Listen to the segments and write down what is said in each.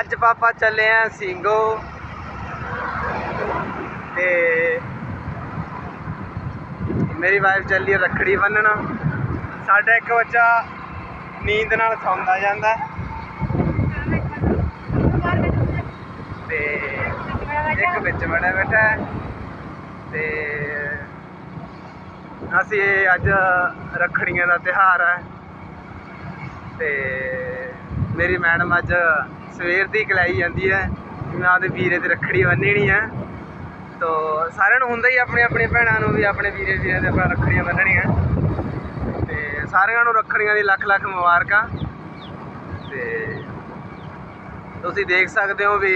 ਅੱਜ ਪਾਪਾ ਚੱਲੇ ਆ ਸਿੰਘੋ ਤੇ ਮੇਰੀ ਵਾਈਫ ਚੱਲੀ ਹੈ ਰੱਖੜੀ ਬੰਨਣ। ਸਾਡਾ ਇੱਕ ਬੱਚਾ ਨੀਂਦ ਨਾਲ ਸੌਂਦਾ ਜਾਂਦਾ। ਤੇ ਇੱਕ ਵਿੱਚ ਬੜਾ ਬੈਠਾ ਹੈ। ਤੇ ਅਸੀਂ ਅੱਜ ਰੱਖੜੀਆਂ ਦਾ ਤਿਹਾਰ ਹੈ। ਤੇ ਮੇਰੀ ਮੈਡਮ ਅੱਜ ਸਵੇਰ ਦੀ ਕਲਾਈ ਜਾਂਦੀ ਹੈ। ਮੈਂ ਆਪਦੇ ਵੀਰੇ ਤੇ ਰੱਖੜੀ ਬੰਨਣੀ ਹੈ। ਤੋ ਸਾਰਿਆਂ ਨੂੰ ਹੁੰਦਾ ਹੀ ਆਪਣੇ ਆਪਣੇ ਭੈਣਾਂ ਨੂੰ ਵੀ ਆਪਣੇ ਵੀਰੇ ਵੀਰੇ ਦੇ ਆਪਣਾ ਰੱਖੜੀਆਂ ਬੰਨਣੀਆਂ ਤੇ ਸਾਰਿਆਂ ਨੂੰ ਰੱਖੜੀਆਂ ਦੀ ਲੱਖ ਲੱਖ ਮੁਬਾਰਕਾਂ। ਤੇ ਤੁਸੀਂ ਦੇਖ ਸਕਦੇ ਹੋ ਵੀ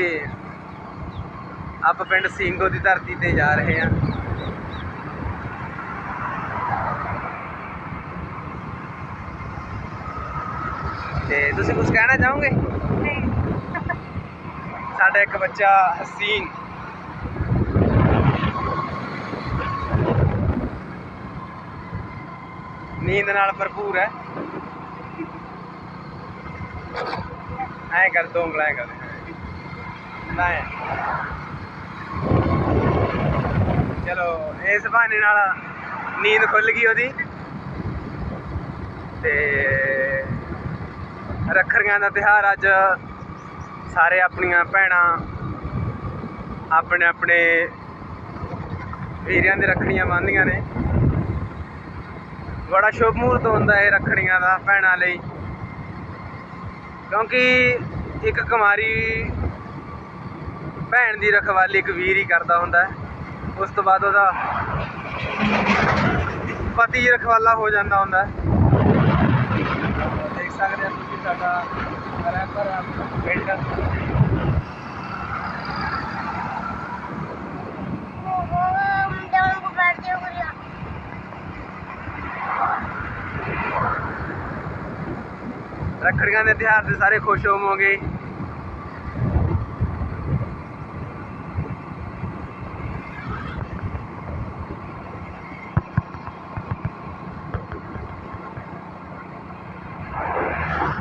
ਆਪਾਂ ਪਿੰਡ ਸਿੰਘੋ ਦੀ ਧਰਤੀ ਤੇ ਜਾ ਰਹੇ ਹਾਂ। ਤੇ ਤੁਸੀਂ ਕੁਝ ਕਹਿਣਾ ਚਾਹੋਗੇ? ਸਾਡਾ ਇੱਕ ਬੱਚਾ ਹਸੀਨ। ਨੀਂਦ ਨਾਲ ਭਰਪੂਰ ਹੈ। ਐ ਕਰ, ਦੋ ਉਂਗਲਾਂ ਕਰ। ਨਾ ਚਲੋ, ਇਸ ਬਹਾਨੇ ਨਾਲ ਨੀਂਦ ਖੁੱਲ ਗਈ ਉਹਦੀ। ਤੇ ਰੱਖੜੀਆਂ ਦਾ ਤਿਹਾਰ ਅੱਜ ਸਾਰੇ ਆਪਣੀਆਂ ਭੈਣਾਂ ਆਪਣੇ ਆਪਣੇ ਵੀਰਿਆਂ ਦੇ ਰੱਖੜੀਆਂ ਬੰਨ੍ਹਦੀਆਂ ਨੇ। ਬੜਾ ਸ਼ੁਭ ਮੂਰਤ ਹੁੰਦਾ ਇਹ ਰੱਖੜੀਆਂ ਦਾ ਭੈਣਾਂ ਲਈ। ਕਿਉਂਕਿ ਇੱਕ ਕੁਮਾਰੀ ਭੈਣ ਦੀ ਰਖਵਾਲੀ ਇੱਕ ਵੀਰ ਹੀ ਕਰਦਾ ਹੁੰਦਾ ਉਸ ਤੋਂ ਬਾਅਦ ਉਹਦਾ ਪਤੀ ਰਖਵਾਲਾ ਹੋ ਜਾਂਦਾ ਹੁੰਦਾ ਦੇਖ ਸਕਦੇ ਹੋ ਤੁਸੀਂ ਸਾਡਾ ਰੈਪਰ ਪਿੰਡ ਰੱਖੜੀਆਂ ਦੇ ਤਿਉਹਾਰ ਤੇ ਸਾਰੇ ਖੁਸ਼ ਹੋਵੋਗੇ।